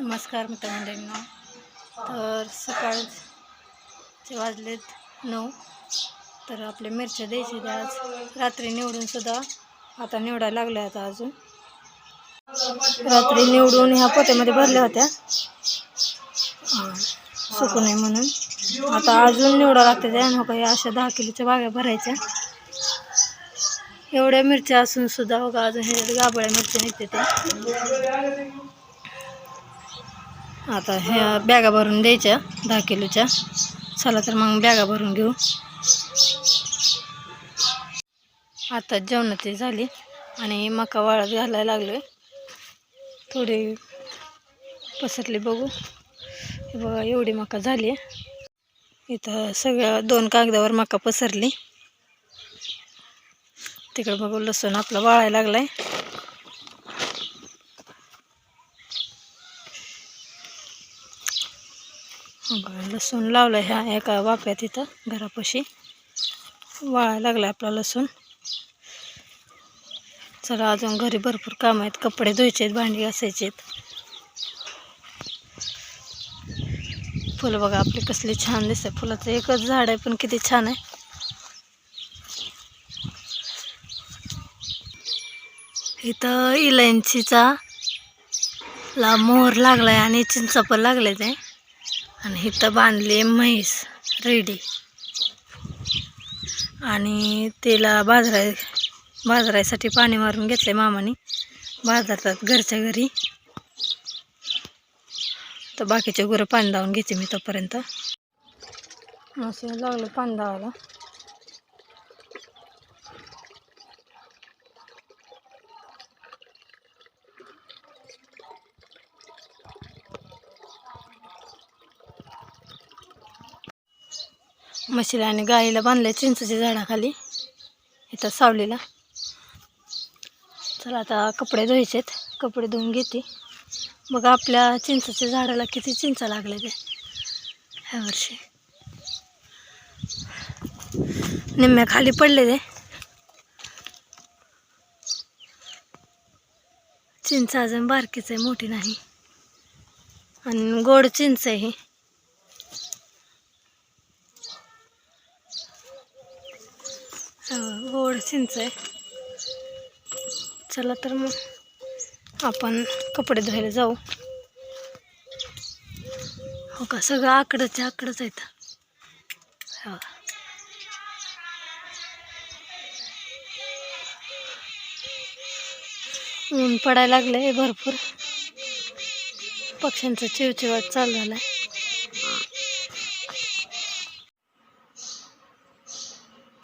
नमस्कार मित्रमंडळींना. तर सकाळचे वाजलेत नऊ तर आपल्या मिरच्या द्यायच्या त्या आज. रात्री निवडूनसुद्धा आता निवडायला लागल्या आता अजून. रात्री निवडून ह्या पोत्यामध्ये भरल्या होत्या. सुकू नये म्हणून. आता अजून निवडा लागते त्या नको या अशा दहा किलोच्या बाग्या भरायच्या. एवढ्या मिरच्या असूनसुद्धा बघा हो अजून हे गाबळ्या मिरच्या निघते त्या. आता ह्या बॅगा भरून द्यायच्या दहा किलोच्या. चला तर मग बॅगा भरून घेऊ. आता जेवणाची झाली आणि मका वाळत घालायला लागलोय. थोडी पसरली बघू. बघा एवढी मका झाली. इथं सगळ्या दोन कागदावर मका पसरली. तिकडे बघू लसूण आपला वाळायला लागलाय. आहे लसूण लावलं ह्या एका वाफ्यात इथं घरापाशी. वाळायला लागला आपला लसूण. चला अजून घरी भरपूर काम आहेत. कपडे धुवायचे आहेत भांडी घासायचे आहेत. फुलं बघा आपली कसली छान दिसते फुलाचं एकच झाड आहे पण किती छान आहे. इथं इलायचीचा ला मोहर लागलाय आणि चिंच पण लागले ते. आणि इथं बांधली म्हैस रेडी. आणि तिला बाजरा बाजरायसाठी पाणी मारून घेतले मामाने. बाजारात घरच्या घरी. तर बाकीचे गुरं पाणी धावून घेते मी तोपर्यंत. असं लागलं पाणी धावायला म्हशीला आणि गाईला बांधले चिंचेच्या झाडाखाली. इथं सावलीला. चला आता कपडे धुवायचेत कपडे धुवून घेते. मग आपल्या चिंचेच्या झाडाला किती चिंचा लागले ते. ह्या वर्षी. निम्म्या खाली पडले ते. चिंच अजून बारकीच आहे मोठी नाही. आणि गोड चिंच आहे ही हो, गोड चिंच आहे. चला तर मग आपण कपडे धुवायला जाऊ. हो का? सगळं आकडंच्या आकडंच आहेत. हो. ऊन पडायला लागलंय भरपूर. पक्ष्यांचा चिवचिवाट चालू झालाय.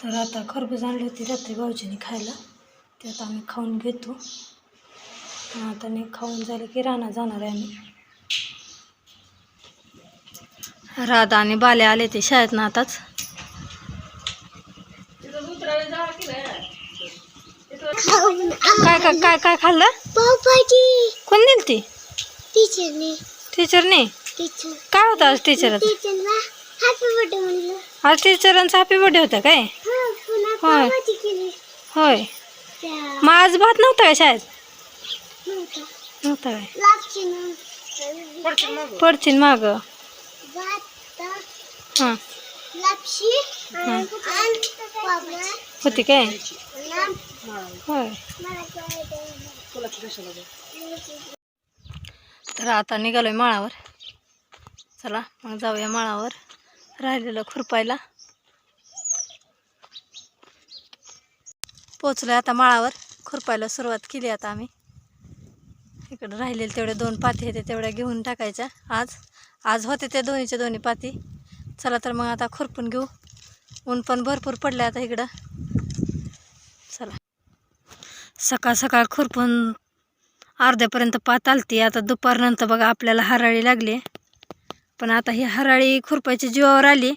तर आता खरबूज आणली होती रात्री भाऊजीने खायला. ते आता आम्ही खाऊन घेतो. आता नाही खाऊन झालं की राणा जाणार आहे आम्ही. राधा आणि बाले आले ते शाळेत ना आताच. काय काय काय काय खाल्लं? कोण दिली ती? टीचरने. टीचरने? टीचर. काय होतं आज म्हणलं. आज टीचरांचा हॅपी बर्थडे होता काय? हा. होय. होय. मग आज भात नव्हता का शाळेत? नव्हता. काय? पडशील माग. भात हां. लापशी आणि पावभाजी होती काय? होय. काय तर आता निघालोय माळावर. चला मग जाऊया माळावर. राहिलेलं खुरपायला. पोचलो आता माळावर. खुरपायला सुरुवात केली आता आम्ही. इकडं राहिलेले तेवढे दोन पाती होते तेवढ्या घेऊन टाकायच्या. आज आज होते ते दोन्हीचे दोन्ही पाती. चला तर मग आता खुरपून घेऊ. ऊन पण भरपूर पडलं आता इकडं. चला. सकाळ सकाळ खुरपून अर्ध्यापर्यंत पात आलती. आता दुपारनंतर बघा आपल्याला हराळी लागली. पण आता ही हराळी खुरपायची जीवावर आली.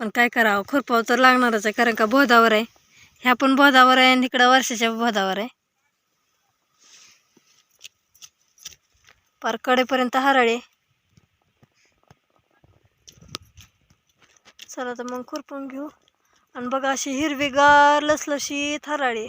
पण काय करावं? खुरपाव तर लागणारच आहे कारण का बोधावर आहे. ह्या पण बोधावर आहे आणि इकडं वर्षाच्या बोधावर आहे. पार कडेपर्यंत हराळी. चला तर मग खुरपून घेऊ. आणि बघा अशी हिरवीगार लसलशीत हराळी.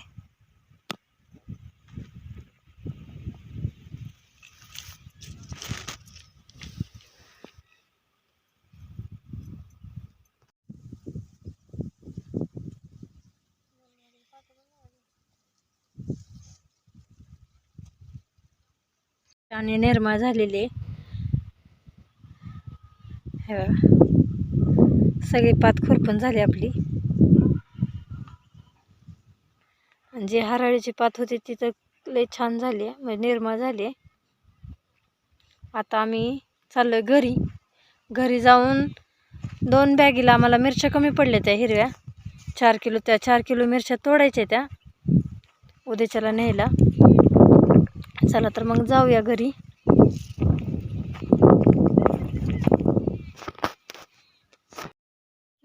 आणि निर्माण झालेली. आहे सगळी पात खुरपून झाली आपली. जे जी हराळीची पात होती ती तर लय छान झाली आहे. म्हणजे निर्माण झाली आहे. आता आम्ही चाललोय घरी. घरी जाऊन दोन बॅगीला आम्हाला मिरच्या कमी पडल्या त्या हिरव्या. चार किलो त्या चार किलो मिरच्या तोडायच्या त्या. उद्याच्याला न्यायला. चला तर मग जाऊया घरी.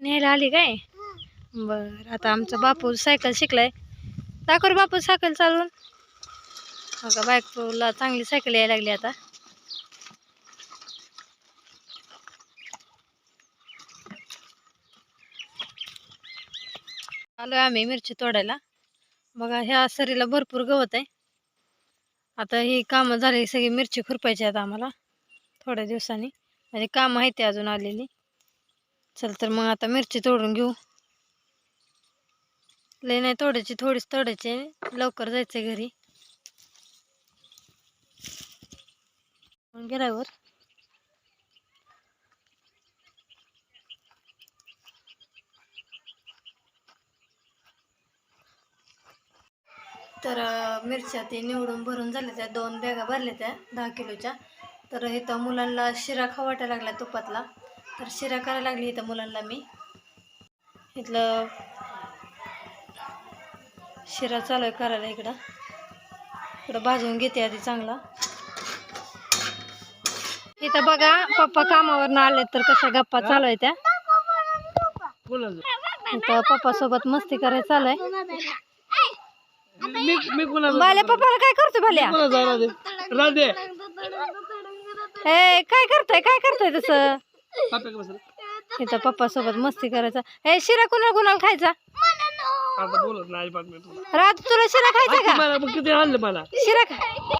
न्यायला आली काय? बर आता आमचा बापू सायकल शिकलाय. दाखव बापू सायकल चालून हो का बायकोला चांगली सायकल यायला लागली आता. आलो आम्ही मिरची तोडायला. बघा ह्या सरीला भरपूर गवत आहे. आता ही कामं झाली सगळी मिरची खुरपायची आहेत आम्हाला थोड्या दिवसांनी. म्हणजे कामं आहेत ते अजून आलेली. चल तर मग आता मिरची तोडून घेऊ. लय नाही तोडायची थोडीच तोडायची लवकर जायचं घरी. गेल्यावर तर मिरच्या ते निवडून भरून झाल्या त्या दोन बॅगा भरल्या त्या दहा किलोच्या. तर इथं मुलांना शिरा खाऊ वाटायला लागला तुपातला. तर शिरा करायला लागली इथं मुलांना मी. इथलं शिरा चालू आहे करायला इकडं. इकडं भाजून घेते आधी चांगला. इथं बघा पप्पा कामावरनं आले तर कशा गप्पा चालू आहे त्या. इथं पप्पा सोबत मस्ती करायला चालू आहे. मी मी कुणा बाल्या पप्पाला काय करतो भाल्या? राधे राधे. हे काय करताय? काय करताय तसं? पाप्या बसला. इथं पप्पा सोबत मस्ती करायचा. हे शिरा कुणाला कुणाला खायचा? आता बोलत नाही अजिबात मी तुला. रात तुला शिरा खायचा का? मला मग किती आणलं मला? शिरा खा.